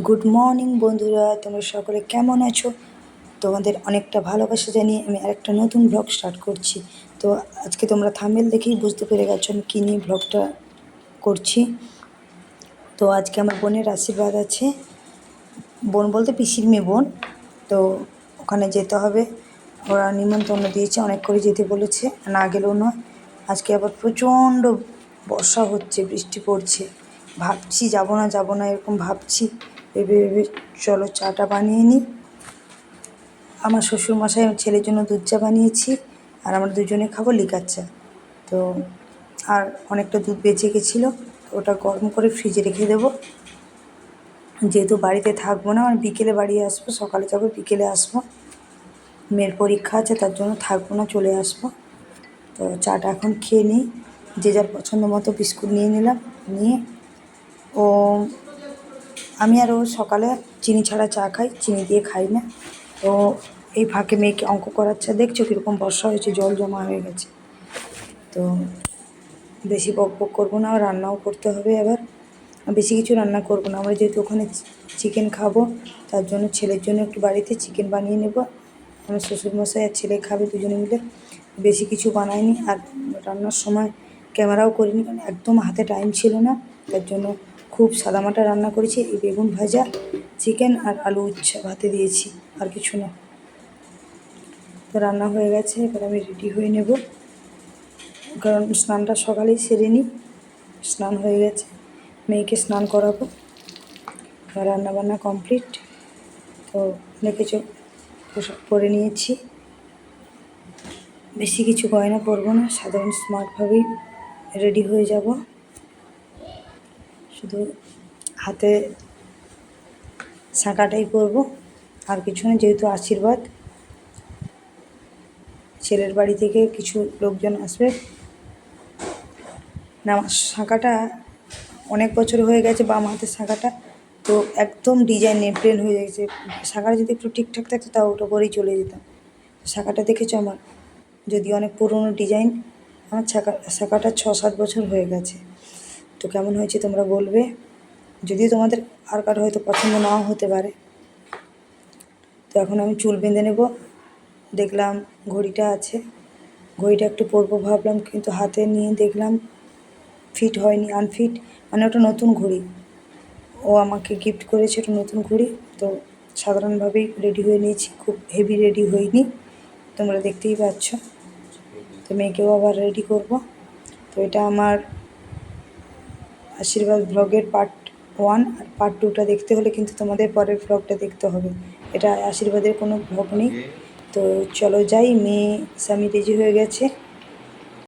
Good morning বন্ধুরা। তোমরা সকলে কেমন আছো? তোমাদের অনেকটা ভালোবাসা জানিয়ে আমি আরেকটা নতুন ব্লগ স্টার্ট করছি। তো আজকে তোমরা থামেল দেখেই বুঝতে পেরে গেছো আমি কী নিয়ে ব্লগটা করছি। তো আজকে আমার বোনের আশীর্বাদ আছে। বোন বলতে পিসির মেয়ে বোন। তো ওখানে যেতে হবে। ওরা নিমন্ত্রণ দিয়েছে, অনেক করে যেতে বলেছে। না গেলেও নয়। আজকে আবার প্রচণ্ড বর্ষা হচ্ছে, বৃষ্টি পড়ছে। ভাবছি যাব না যাব না, এরকম ভাবছি। ভেবে ভেবে চলো চাটা বানিয়ে নিই। আমার শ্বশুরমশাই আমার ছেলের জন্য দুধ চা বানিয়েছি আর আমরা দুজনে খাব লিকার চা। তো আর অনেকটা দুধ বেঁচে গেছিল, ওটা গরম করে ফ্রিজে রেখে দেবো। যেহেতু বাড়িতে থাকব না আর বিকেলে বাড়ি আসব, সকালে যাব, বিকেলে আসব। মেয়ের পরীক্ষা আছে, তার জন্য থাকব না, চলে আসব। তো চাটা এখন খেয়ে নিই। যে যার পছন্দ মতো বিস্কুট নিয়ে নিলাম, নিয়ে ও আমি আর ও সকালে চিনি ছাড়া চা খাই, চিনি দিয়ে খাই না। তো এই ফাঁকে মেয়েকে অঙ্ক করাচ্ছে, দেখছ কীরকম বর্ষা হয়েছে, জল জমা হয়ে গেছে। তো বেশি বক বক করব না, রান্নাও করতে হবে আবার। বেশি কিছু রান্না করব না, আমরা যেহেতু ওখানে চিকেন খাব, তার জন্য ছেলের জন্য একটু বাড়িতে চিকেন বানিয়ে নেব। আমার শ্বশুরমশাই আর ছেলে খাবে দুজনে মিলে। বেশি কিছু বানাইনি আর রান্নার সময় ক্যামেরাও করিনি, কারণ একদম হাতে টাইম ছিল না, তার জন্য খুব সাদামাটা রান্না করেছি, এই বেগুন ভাজা চিকেন আর আলু উচ্ছে ভাতে দিয়েছি, আর কিছু না। তো রান্না হয়ে গেছে, এবার আমি রেডি হয়ে নেব। কারণ স্নানটা সকালেই সেরে নিই, স্নান হয়ে গেছে, মেয়েকে স্নান করাবো। রান্নাবান্না কমপ্লিট তো অনেক কিছু পোশাক পরে নিয়েছি। বেশি কিছু গয়না পরবো না, সাধারণ স্মার্টভাবেই রেডি হয়ে যাব। শুধু হাতে শাঁখাটাই পরবো আর কিছু না, যেহেতু আশীর্বাদ। ছেলের বাড়ি থেকে কিছু লোকজন আসবে। না আমার শাঁখাটা অনেক বছর হয়ে গেছে বাম হাতের শাঁখাটা তো একদম ডিজাইন প্লেন হয়ে গেছে। শাঁখাটা যদি একটু ঠিকঠাক থাকতো, তাও ওটা পরেই চলে যেতাম। শাঁখাটা দেখেছ আমার? যদি অনেক পুরনো ডিজাইন আমার শাঁখা শাঁখাটা ছ সাত বছর হয়ে গেছে। তো কেমন হয়েছে তোমরা বলবে? যদিও তোমাদের আর কারও হয়তো পছন্দ নাও হতে পারে। তো এখন আমি চুল বেঁধে নেব। দেখলাম ঘড়িটা আছে। ঘড়িটা একটু পরবো ভাবলাম, কিন্তু হাতে নিয়ে দেখলাম ফিট হয়নি, আনফিট। মানে ওটা নতুন ঘড়ি। ও আমাকে গিফট করেছে একটা নতুন ঘড়ি। তো সাধারণভাবেই রেডি হয়ে নিয়েছি। খুব হেভি রেডি হইনি তোমরা দেখতেই পাচ্ছ। তো মেয়েকেও আবার রেডি করব। তো এটা আমার আশীর্বাদ ব্লগের পার্ট ওয়ান আর পার্ট টুটা দেখতে হলে কিন্তু তোমাদের পরের ব্লগটা দেখতে হবে। এটা আশীর্বাদের কোনো ব্লগ নেই। তো চলো যাই মেয়ে স্বামী রেজি হয়ে গেছে।